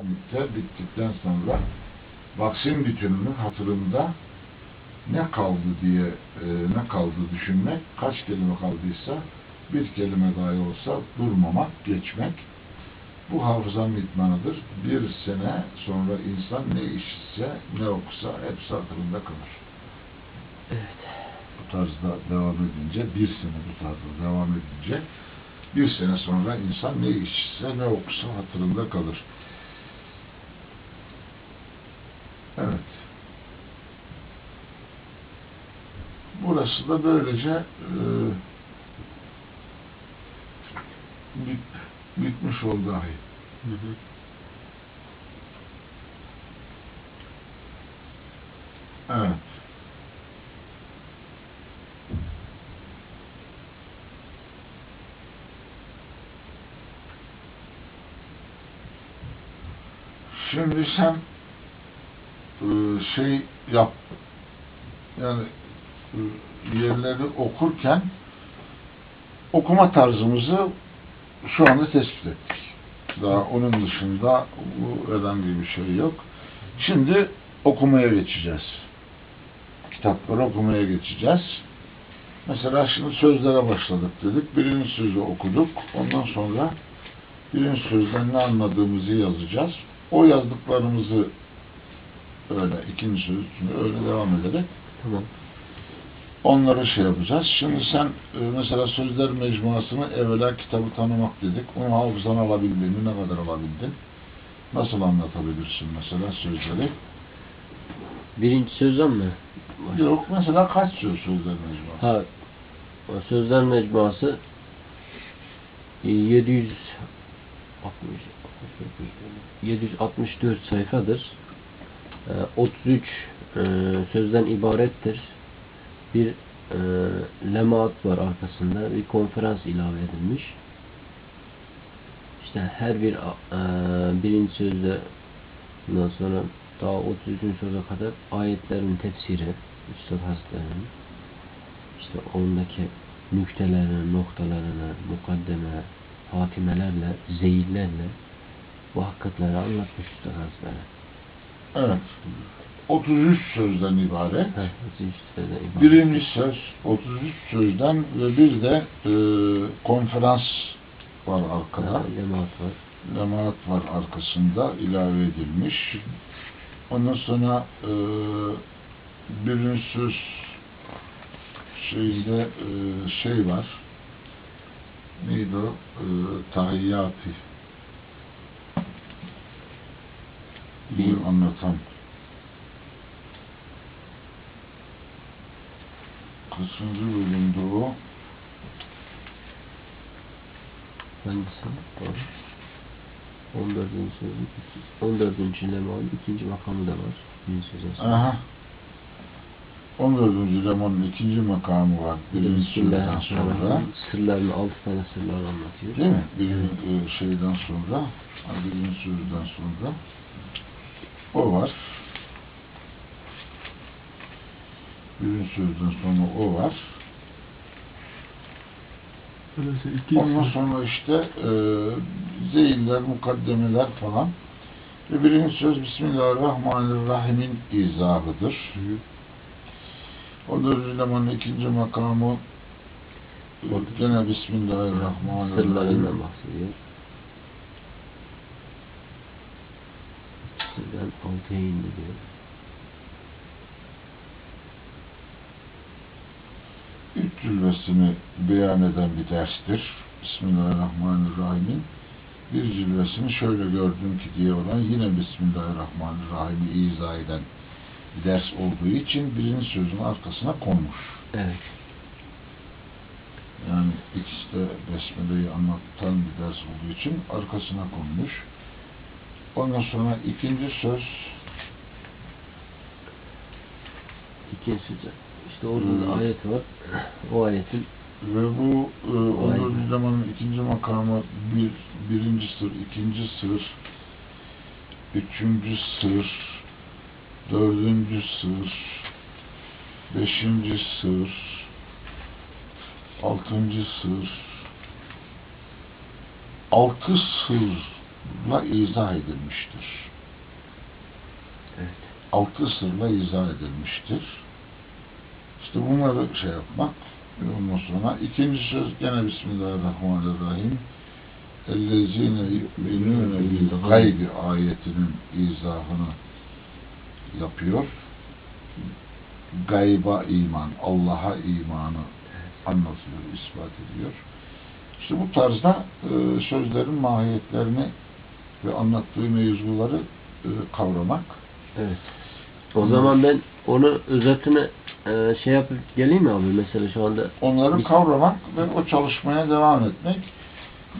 Bitti, bittikten sonra vaksin bütününün hatırında ne kaldı diye e, ne kaldı düşünmek, kaç kelime kaldıysa bir kelime dahi olsa durmamak, geçmek bu hafızanın itmanıdır. Bir sene sonra insan ne işitse, ne okusa hepsi hatırında kalır. Evet. Bu tarzda devam edince, bir sene bu tarzda devam edince bir sene sonra insan ne işitse, ne okusa hatırında kalır. Evet. Burası da böylece e, bit, bitmiş oldu ahi. Hı hı. Evet. Şimdi sen şey yap yani e, yerleri okurken okuma tarzımızı şu anda tespit ettik. Daha onun dışında bu herhangi bir şey yok. Şimdi okumaya geçeceğiz. Kitapları okumaya geçeceğiz. Mesela şimdi sözlere başladık dedik. Birinci sözü okuduk. Ondan sonra birinci sözden ne anladığımızı yazacağız. O yazdıklarımızı öyle ikinci söz üçüncü öyle devam ederek Tamam. onları şey yapacağız. Şimdi sen e, mesela sözler mecmuasını evvela kitabı tanımak dedik. Onu hafızan alabildin mi? Ne kadar alabildin? Nasıl anlatabilirsin mesela sözleri? Birinci sözden mi? Yok mesela kaç söz sözler mecmuası? Ha, sözler mecmuası e, 760 764 sayfadır. E, 33 e, sözden ibarettir. Bir e, lemaat var arkasında. Bir konferans ilave edilmiş. İşte her bir e, birinci sözde ondan sonra daha 33. söze kadar ayetlerin tefsiri Üstad Hazretleri'nin işte ondaki nüktelerine, noktalarına, mukaddeme, hatimelerle, zeyillerle bu hakikatleri anlatmış Üstad Hazretleri. Evet. 33 sözden ibaret. Birinci söz 33 sözden ve bir de e, konferans var arkada. Ha, lemaat var. Lemaat var arkasında ilave edilmiş. Ondan sonra e, birinci söz şeyinde e, şey var. Neydi o? E, tahiyyati. Bunu anlatan. Kaçıncı bölümde o? Hangisi? Var. 14. sözün 14. lemaat ikinci makamı da var. Birinci sonra. Aha. 14. lemanın ikinci makamı var. Birinci sözden sonra. Sırlarını altı tane sırlar anlatıyor. Değil mi? Birinci e, şeyden sonra, birinci sözden sonra o var. Birinci sözden sonra o var. Ondan sonra işte e, zeyiller, mukaddemeler falan. Ve birinci söz Bismillahirrahmanirrahim'in izahıdır. O dördüncü lemanın ikinci makamı gene Bismillahirrahmanirrahim. Sırdan altıya indi diyor. Üç cilvesini beyan eden bir derstir. Bismillahirrahmanirrahim'in bir cilvesini şöyle gördüm ki diye olan yine Bismillahirrahmanirrahim'i izah eden bir ders olduğu için birinci sözün arkasına konmuş. Evet. Yani ikisi de Besmele'yi anlatan bir ders olduğu için arkasına konmuş. Ondan sonra ikinci söz İkinci söz. İşte orada da Hmm. ayet var. O ayetin ve bu e, Vay be. 14. zamanın ikinci makamı bir, birinci sır, ikinci sır, üçüncü sır, dördüncü sır, beşinci sır, altıncı sır, altı sır izah edilmiştir. Evet. Altı sırla izah edilmiştir. İşte bunları şey yapmak. Ondan sonra ikinci söz gene Bismillahirrahmanirrahim. اَلَّذ۪ينَ يُؤْمِنُونَ بِالْغَيْبِ ayetinin izahını yapıyor. Gayba iman, Allah'a imanı anlatıyor, ispat ediyor. İşte bu tarzda e, sözlerin mahiyetlerini ve anlattığı mevzuları e, kavramak. Evet. O zaman ben onu özetini e, şey yapıp geleyim mi abi? Mesela şu anda Onları Biz- kavramak ve o çalışmaya devam etmek.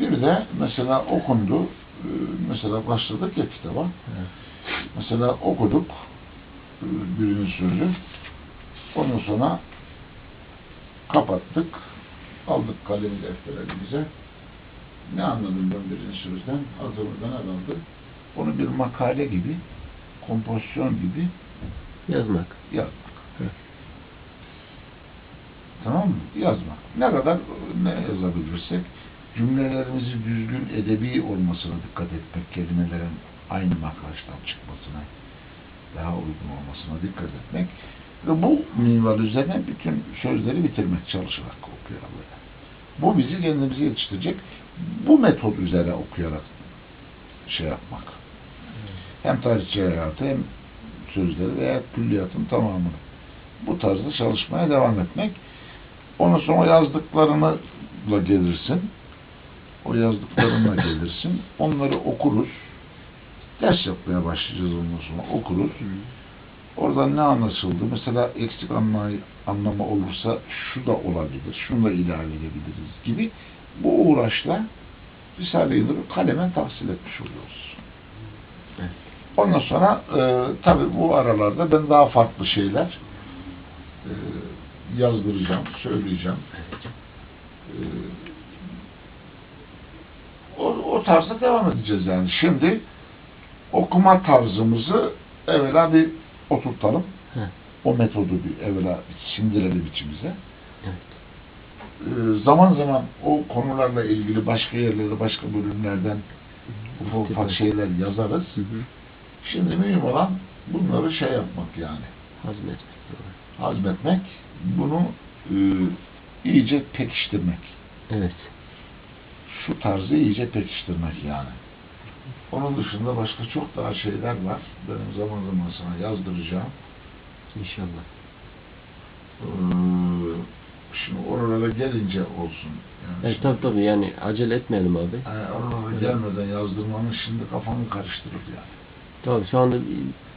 Bir de mesela okundu, e, mesela başladık ya kitaba. Mesela okuduk e, birinci sözü. Ondan sonra kapattık. Aldık kalemi defterimize. Ne anladım ben birinci sözden? Hazırlıktan herhalde. Onu bir makale gibi, kompozisyon gibi yazmak. yazmak. Hı. Tamam mı? Yazmak. Ne kadar ne yazabilirsek cümlelerimizi düzgün edebi olmasına dikkat etmek, kelimelerin aynı makrajdan çıkmasına, daha uygun olmasına dikkat etmek ve bu minval üzerine bütün sözleri bitirmek çalışarak okuyarak böyle. Bu bizi kendimizi yetiştirecek. Bu metod üzere okuyarak şey yapmak. Hem tarihçi hayatı hem sözleri veya külliyatın tamamını. Bu tarzda çalışmaya devam etmek. Ondan sonra yazdıklarını da gelirsin. O yazdıklarına gelirsin. Onları okuruz. Ders yapmaya başlayacağız ondan sonra. Okuruz. Oradan ne anlaşıldı? Mesela eksik anlay anlama olursa şu da olabilir, şunu da ilave edebiliriz gibi bu uğraşla Risale-i Nur'u kalemen tahsil etmiş oluyoruz. Evet. Ondan sonra e, tabi bu aralarda ben daha farklı şeyler e, yazdıracağım, söyleyeceğim. E, o, o tarzda devam edeceğiz yani. Şimdi okuma tarzımızı evvela bir oturtalım. Heh. O metodu bir evvela sindirelim içimize. Evet. Ee, zaman zaman o konularla ilgili başka yerlerde, başka bölümlerden ufak ufak şeyler yazarız. Hı hı. Şimdi mühim olan bunları şey yapmak yani. Hazmetmek. Hazmetmek, bunu e, iyice pekiştirmek. Evet. Şu tarzı iyice pekiştirmek yani. Onun dışında başka çok daha şeyler var. Benim zaman zaman sana yazdıracağım. İnşallah. Ee, şimdi oralara gelince olsun. Yani Evet şimdi- tabii tabii yani acele etmeyelim abi. Yani oralara gelmeden yazdırmanın şimdi kafamı karıştırır yani. Tabii şu anda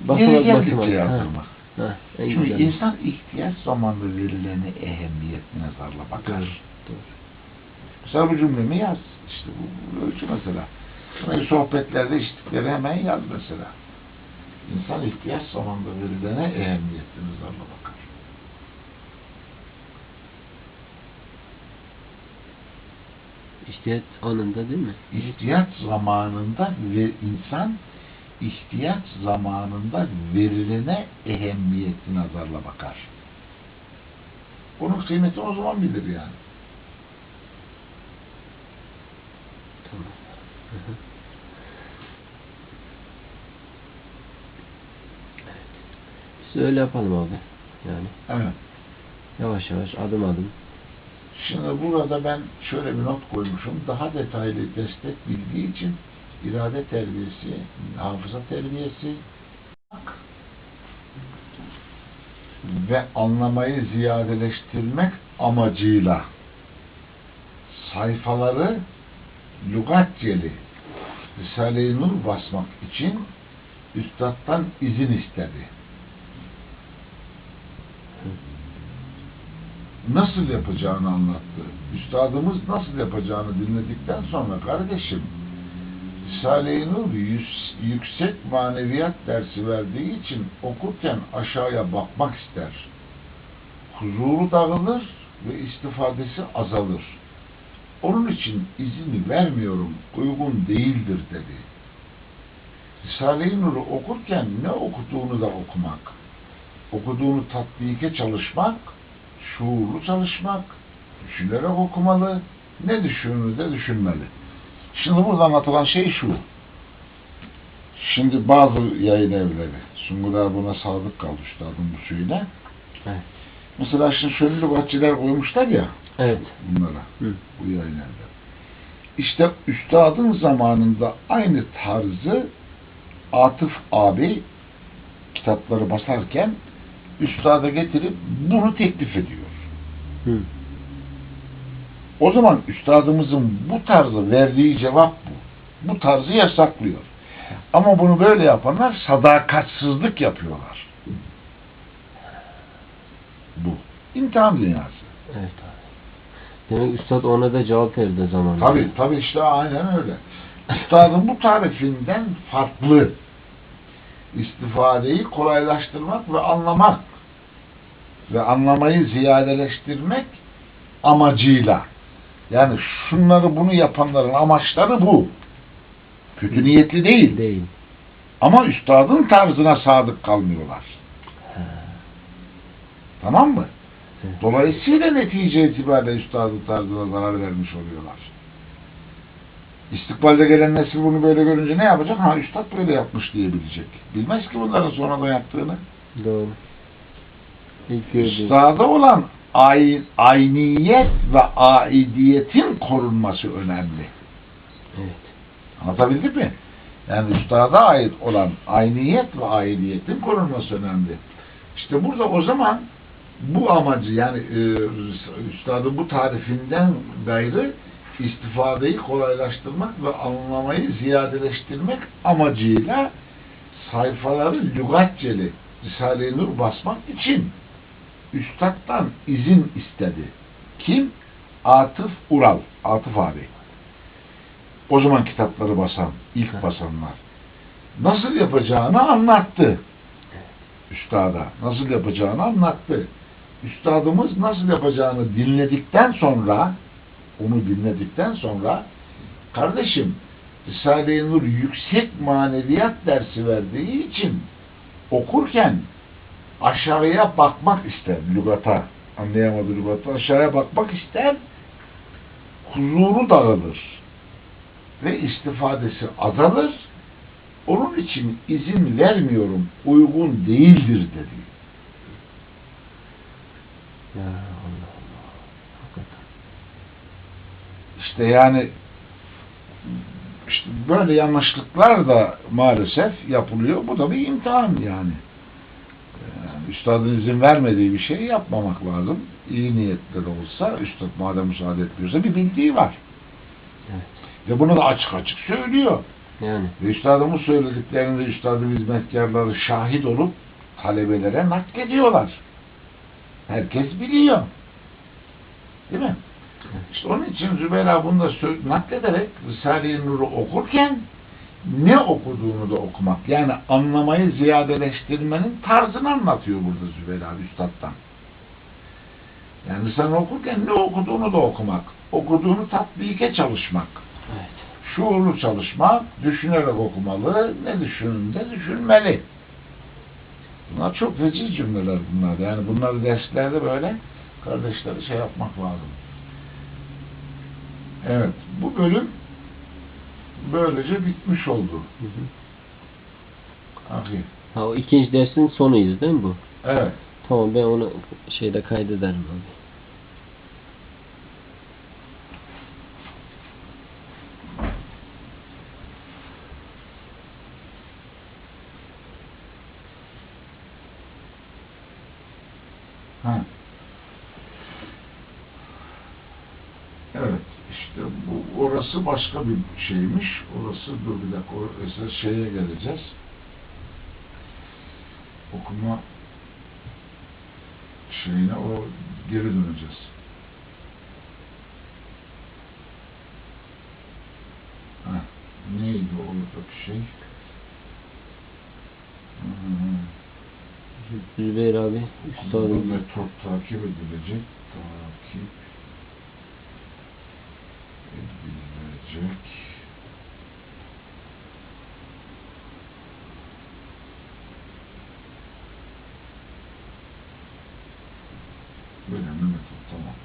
bakmak. Ha, yazdırmak. ha, en Çünkü güzel. insan ihtiyaç zamanında verilene ehemmiyet nazarla bakar. Doğru, doğru. Mesela bu cümlemi yaz. İşte bu, ölçü mesela. Şurayı sohbetlerde içtikleri hemen yaz mesela. İnsan ihtiyaç zamanında verilene ehemmiyetli nazarla bakar. İhtiyaç anında değil mi? ihtiyaç zamanında ve insan ihtiyaç zamanında verilene ehemmiyeti nazarla bakar. Onun kıymetini o zaman bilir yani. Tamam. Hı hı. Evet. Biz öyle yapalım abi. Yani Evet. yavaş yavaş adım adım. Şimdi burada ben şöyle bir not koymuşum. Daha detaylı destek bilgi için irade terbiyesi, hafıza terbiyesi ve anlamayı ziyadeleştirmek amacıyla sayfaları lügatceli Risale-i Nur basmak için üstadtan izin istedi. Nasıl yapacağını anlattı. Üstadımız nasıl yapacağını dinledikten sonra kardeşim Risale-i Nur yüksek maneviyat dersi verdiği için okurken aşağıya bakmak ister. Huzuru dağılır ve istifadesi azalır. Onun için izin vermiyorum, uygun değildir dedi. Risale-i Nur'u okurken ne okuduğunu da okumak, okuduğunu tatbike çalışmak, şuurlu çalışmak, düşünerek okumalı, ne düşünür de düşünmeli. Şimdi burada anlatılan şey şu. Şimdi bazı yayın evleri, Sungur buna sadık kaldı üstadın bu suyuna. Evet. Mesela şimdi şöyle lügatçiler koymuşlar ya Evet. bunlara, Hı. bu yayın evleri. İşte üstadın zamanında aynı tarzı Atıf abi kitapları basarken üstada getirip bunu teklif ediyor. Hı. O zaman üstadımızın bu tarzı verdiği cevap bu. Bu tarzı yasaklıyor. Ama bunu böyle yapanlar sadakatsizlik yapıyorlar. Bu. İmtihan dünyası. Evet abi. Demek üstad ona da cevap verdi zamanında. Tabi tabi işte aynen öyle. Üstadın bu tarifinden farklı istifadeyi kolaylaştırmak ve anlamak ve anlamayı ziyadeleştirmek amacıyla yani şunları bunu yapanların amaçları bu. Kötü niyetli değil. Değil. Ama üstadın tarzına sadık kalmıyorlar. Ha. Tamam mı? Dolayısıyla netice itibariyle üstadın tarzına zarar vermiş oluyorlar. İstikbalde gelen nesil bunu böyle görünce ne yapacak? Ha üstad böyle yapmış diyebilecek. Bilmez ki bunların sonradan yaptığını. Doğru. Üstada olan ay, ayniyet ve aidiyetin korunması önemli. Evet. Anlatabildim mi? Yani üstada ait olan ayniyet ve aidiyetin korunması önemli. İşte burada o zaman bu amacı yani e, üstadın bu tarifinden gayrı istifadeyi kolaylaştırmak ve anlamayı ziyadeleştirmek amacıyla sayfaları lügatçeli Risale-i Nur basmak için üstaddan izin istedi. Kim? Atıf Ural. Atıf abi. O zaman kitapları basan, ilk basanlar. Nasıl yapacağını anlattı. Üstada. Nasıl yapacağını anlattı. Üstadımız nasıl yapacağını dinledikten sonra onu dinledikten sonra kardeşim Risale-i Nur yüksek maneviyat dersi verdiği için okurken aşağıya bakmak ister lügata. Anlayamadı lügatı. Aşağıya bakmak ister. Huzuru dağılır. Ve istifadesi azalır. Onun için izin vermiyorum. Uygun değildir dedi. Ya Allah Allah. Hakikaten. İşte yani işte böyle yanlışlıklar da maalesef yapılıyor. Bu da bir imtihan yani. Yani üstadın izin vermediği bir şeyi yapmamak lazım. İyi niyetli de olsa, üstad madem müsaade etmiyorsa bir bildiği var. Evet. Ve bunu da açık açık söylüyor. Yani. Ve üstadın bu söylediklerini üstadın hizmetkarları şahit olup talebelere naklediyorlar. Herkes biliyor. Değil mi? İşte onun için Zübeyra bunu da naklederek Risale-i Nur'u okurken ne okuduğunu da okumak. Yani anlamayı ziyadeleştirmenin tarzını anlatıyor burada Zübeyra Üstad'dan. Yani sen okurken ne okuduğunu da okumak. Okuduğunu tatbike çalışmak. Evet. Şuurlu çalışmak, düşünerek okumalı, ne düşündüğünde düşünmeli. Bunlar çok veciz cümleler bunlar. Yani bunları derslerde böyle kardeşleri şey yapmak lazım. Evet, bu bölüm böylece bitmiş oldu. Hı hı. Ahi. Ha o ikinci dersin sonuyuz değil mi bu? Evet. Tamam ben onu şeyde kaydederim abi. Ha. Evet, işte bu orası başka bir şeymiş. Orası dur bir dakika, orası şeye geleceğiz. Okuma şeyine o geri döneceğiz. Ha, neydi oradaki şey? Hmm. Zübeyir abi Bu üstadın metot takip edilecek. Takip edilecek. Önemli metot tamam.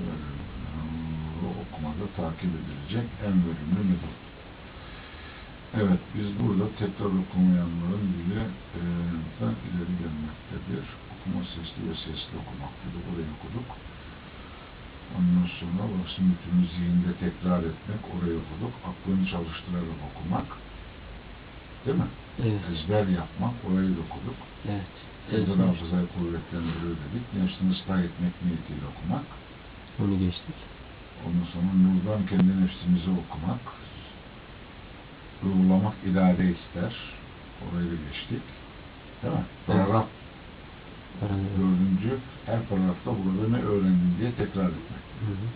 Verimli, okumada takip edilecek en verimli metot. Evet, biz burada tekrar okumayanların dili e, ileri gelmektedir. Okuma sesli ve sesli okumak dedi. Orayı okuduk. Baksın bütünü zihinde tekrar etmek, orayı okuduk. Aklını çalıştırarak okumak. Değil mi? Evet. Ezber yapmak, orayı da okuduk. Evet. Ezber hafızayı kuvvetlendirir dedik. Nefsini ıslah etmek niyetiyle okumak. Onu geçtik. Ondan sonra nurdan kendi nefsimizi okumak. Uygulamak irade ister. Orayı da geçtik. Değil mi? Evet. Paragraf. Dördüncü, her paragrafta burada ne öğrendin diye tekrar etmek. Hı hı.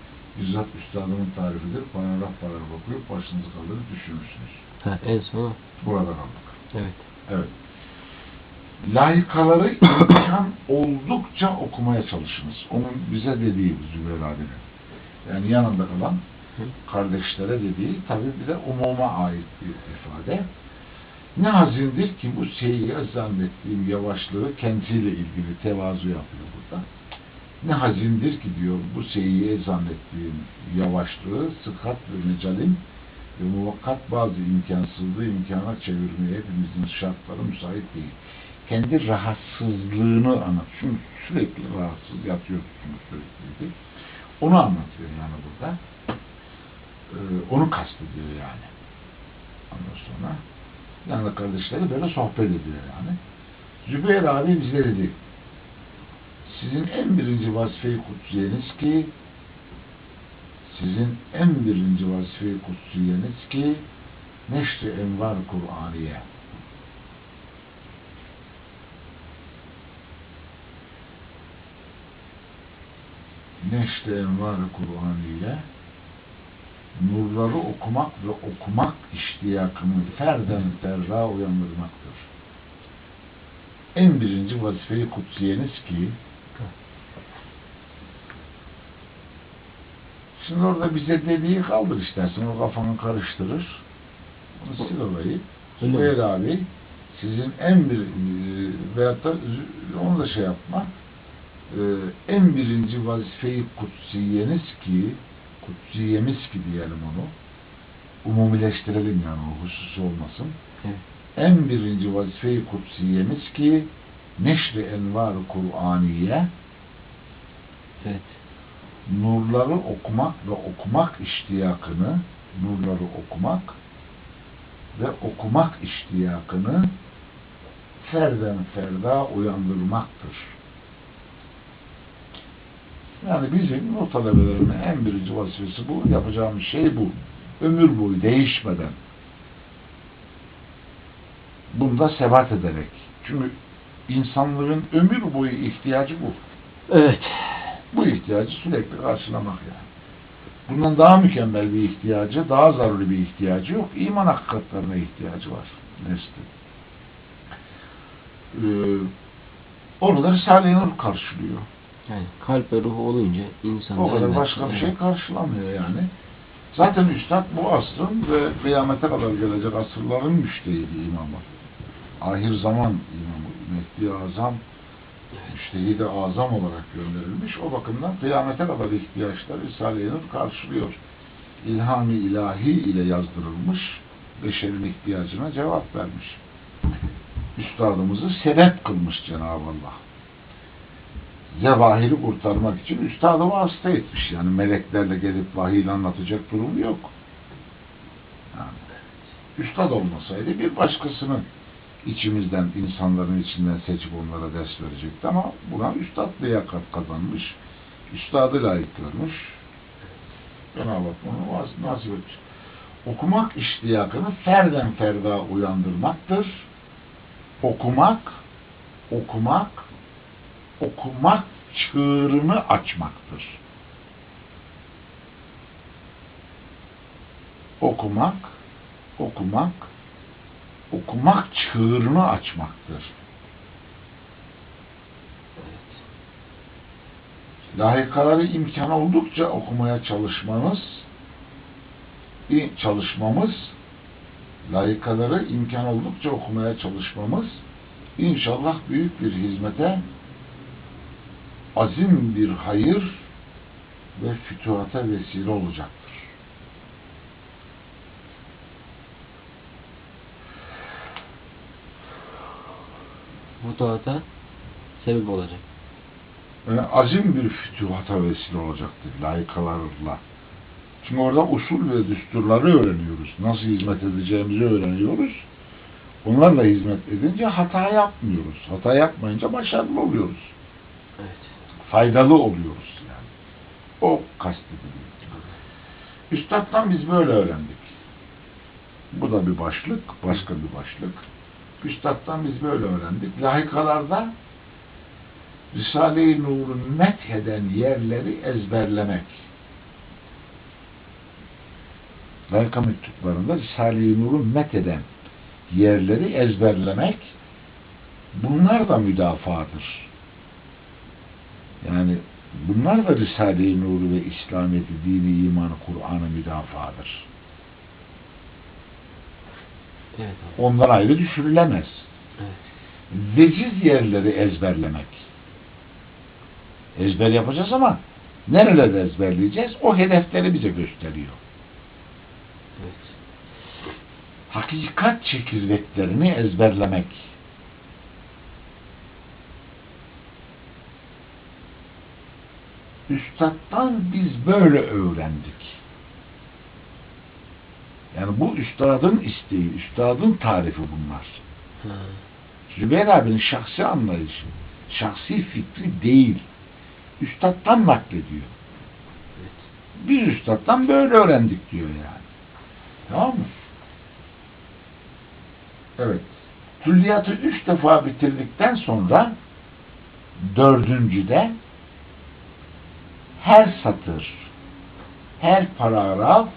Bizzat üstadımın tarifidir. Paragraf paragraf okuyup başınızı kaldırıp düşünürsünüz. Ha, en son Burada kaldık. evet. Evet. Layıkaları imkan oldukça okumaya çalışınız. Onun bize dediği Zübeyir abinin. Yani yanında kalan kardeşlere dediği tabi bir de umuma ait bir ifade. Ne hazindir ki bu seyyi zannettiğim yavaşlığı kendisiyle ilgili tevazu yapıyor burada. Ne hazindir ki diyor bu seyyiye zannettiğim yavaşlığı sıhhat ve mecalin ve muvakkat bazı imkansızlığı imkana çevirmeye hepimizin şartları müsait değil. Kendi rahatsızlığını anlat. Çünkü sürekli rahatsız yatıyorsunuz sürekli. Onu anlatıyor yani burada. Ee, onu kastediyor yani. Ondan sonra yanında kardeşleri böyle sohbet ediyor yani. Zübeyir abi bize dedi sizin en birinci vazife-i kutsiyeniz ki sizin en birinci vazife-i kutsiyeniz ki neşri envar Kur'aniye neşri envar Kur'aniye nurları okumak ve okumak iştiyakını ferden ferra uyandırmaktır. En birinci vazife-i kutsiyeniz ki Şimdi orada bize dediği kaldır istersen. O kafanı karıştırır. Onu sil orayı. Zübeyir abi sizin en bir e, veyahut da onu da şey yapma e, en birinci vazife-i kutsiyeniz ki kutsiyemiz ki diyelim onu umumileştirelim yani o husus olmasın. Evet. En birinci vazife-i kutsiyemiz ki neşri envar Kur'aniye Evet. nurları okumak ve okumak iştiyakını nurları okumak ve okumak iştiyakını ferden ferda uyandırmaktır. Yani bizim o talebelerinin en birinci vazifesi bu. Yapacağımız şey bu. Ömür boyu değişmeden bunda sebat ederek. Çünkü insanların ömür boyu ihtiyacı bu. Evet. Bu ihtiyacı sürekli karşılamak yani. Bundan daha mükemmel bir ihtiyacı, daha zaruri bir ihtiyacı yok. İman hakikatlerine ihtiyacı var neslin. Ee, onu da Risale-i Nur karşılıyor. Yani kalp ve ruh olunca insan O kadar başka bir şey karşılamıyor yani. Zaten Üstad bu asrın ve kıyamete kadar gelecek asırların müştehidi imamı. Ahir zaman imamı, Mehdi Azam, müştehidi azam olarak gönderilmiş. O bakımdan kıyamete kadar ihtiyaçları Risale-i Nur karşılıyor. İlham-ı ilahi ile yazdırılmış, beşerin ihtiyacına cevap vermiş. Üstadımızı sebep kılmış Cenab-ı Allah. Zevahiri kurtarmak için üstadı vasıta etmiş. Yani meleklerle gelip vahiy anlatacak durumu yok. Yani, üstad olmasaydı bir başkasını içimizden, insanların içinden seçip onlara ders verecekti ama buna üstad liyakat kazanmış. Üstadı layık görmüş. Cenab-ı bunu nasip etmiş. Okumak iştiyakını ferden ferda uyandırmaktır. Okumak, okumak, okumak çığırını açmaktır. Okumak, okumak, okumak çığırını açmaktır. Layıkaları imkan oldukça okumaya çalışmanız, çalışmamız, layıkaları imkan oldukça okumaya çalışmamız inşallah büyük bir hizmete, azim bir hayır ve fütuhata vesile olacaktır. Futuhata sebep olacak. Yani azim bir fütuhata vesile olacaktır layıkalarla. Çünkü orada usul ve düsturları öğreniyoruz. Nasıl hizmet edeceğimizi öğreniyoruz. Onlarla hizmet edince hata yapmıyoruz. Hata yapmayınca başarılı oluyoruz. Evet. Faydalı oluyoruz yani. O kastediliyor. Üstad'dan biz böyle öğrendik. Bu da bir başlık, başka bir başlık. Üstad'dan biz böyle öğrendik. Lahikalarda Risale-i Nur'u metheden yerleri ezberlemek. Layıka mektuplarında Risale-i Nur'u metheden yerleri ezberlemek bunlar da müdafadır. Yani bunlar da Risale-i Nur'u ve İslamiyet'i, dini, imanı, Kur'an'ı müdafadır. Evet. Onlar ayrı düşürülemez. Evet. Veciz yerleri ezberlemek. Ezber yapacağız ama nerelerde ezberleyeceğiz? O hedefleri bize gösteriyor. Evet. Hakikat çekirdeklerini ezberlemek. Üstad'dan biz böyle öğrendik. Yani bu üstadın isteği, üstadın tarifi bunlar. Ha. Zübeyir abinin şahsi anlayışı, şahsi fikri değil. Üstad'dan naklediyor. Evet. Biz üstad'dan böyle öğrendik diyor yani. Tamam mı? Evet. Külliyatı üç defa bitirdikten sonra dördüncüde satır, her paragraf,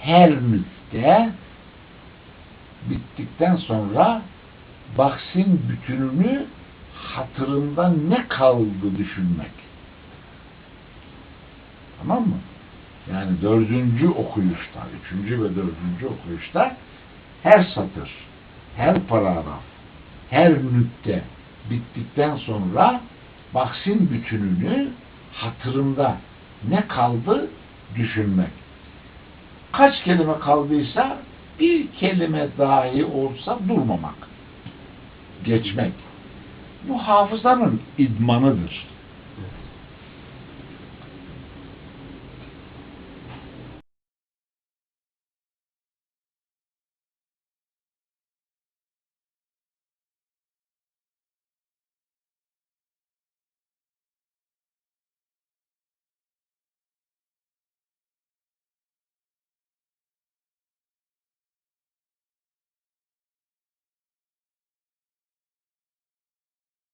her nükte bittikten sonra bahsin bütününü hatırında ne kaldı düşünmek. Tamam mı? Yani dördüncü okuyuşta, üçüncü ve dördüncü okuyuşta her satır, her paragraf, her nükte bittikten sonra bahsin bütününü hatırında ne kaldı düşünmek. Kaç kelime kaldıysa bir kelime dahi olsa durmamak. Geçmek. Bu hafızanın idmanıdır.